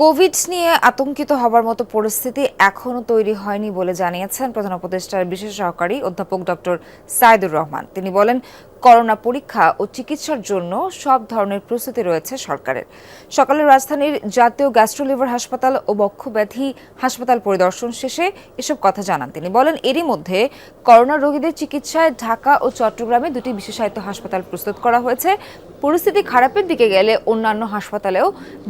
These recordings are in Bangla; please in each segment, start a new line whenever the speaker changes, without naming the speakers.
কোভিড নিয়ে আতঙ্কিত হবার মতো পরিস্থিতি এখনও তৈরি হয়নি বলে জানিয়েছেন প্রধান উপদেষ্টার বিশেষ সহকারী অধ্যাপক ডক্টর সাইদুর রহমান। তিনি বলেন করোনা পরীক্ষা ও চিকিৎসার জন্য সব ধরনের প্রস্তুতি রয়েছে সরকারের। সকালে রাজধানীর জাতীয় গ্যাস্ট্রোলিভার হাসপাতাল ও বক্ষব্যাধি হাসপাতাল পরিদর্শন শেষে এসব কথা জানান তিনি। বলেন, এরই মধ্যে করোনা রোগীদের চিকিৎসায় ঢাকা ও চট্টগ্রামে দুটি বিশেষায়িত হাসপাতাল প্রস্তুত করা হয়েছে। পরিস্থিতি খারাপের দিকে গেলে অন্যান্য হাসপাতালেও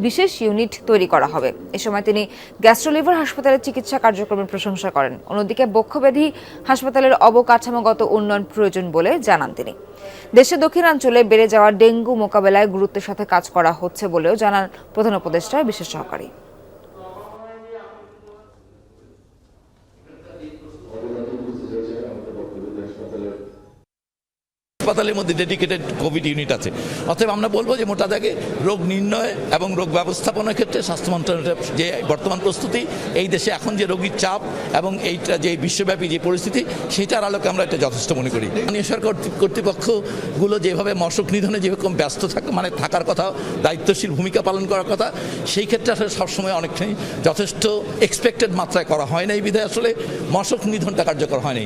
বিশেষ ইউনিট তৈরি করা হবে। এ সময় তিনি গ্যাস্ট্রোলিভার হাসপাতালের চিকিৎসা কার্যক্রমের প্রশংসা করেন। অন্যদিকে বক্ষব্যাধি হাসপাতালের অবকাঠামোগত উন্নয়ন প্রয়োজন বলে জানান তিনি। দেশের দক্ষিণাঞ্চলে বেড়ে যাওয়া ডেঙ্গু মোকাবেলায় গুরুত্বের সাথে কাজ করা হচ্ছে বলেও জানান প্রধান উপদেষ্টা বিশেষ সহকারী।
হাসপাতালের মধ্যে ডেডিকেটেড কোভিড ইউনিট আছে। অতএব আমরা বলব যে মোটা দাগে রোগ নির্ণয় এবং রোগ ব্যবস্থাপনার ক্ষেত্রে স্বাস্থ্য মন্ত্রণালয়ের যে বর্তমান প্রস্তুতি, এই দেশে এখন যে রোগীর চাপ এবং এইটা যে বিশ্বব্যাপী যে পরিস্থিতি, সেটার আলোকে আমরা এটা যথেষ্ট মনে করি। স্থানীয় সরকার কর্তৃপক্ষগুলো যেভাবে মশক নিধনে যেরকম ব্যস্ত থাকা মানে থাকার কথা, দায়িত্বশীল ভূমিকা পালন করার কথা, সেই ক্ষেত্রে আসলে সবসময় অনেকখানি যথেষ্ট এক্সপেক্টেড মাত্রায় করা হয় না এই বিধায় আসলে মশক নিধনটা কার্যকর হয়নি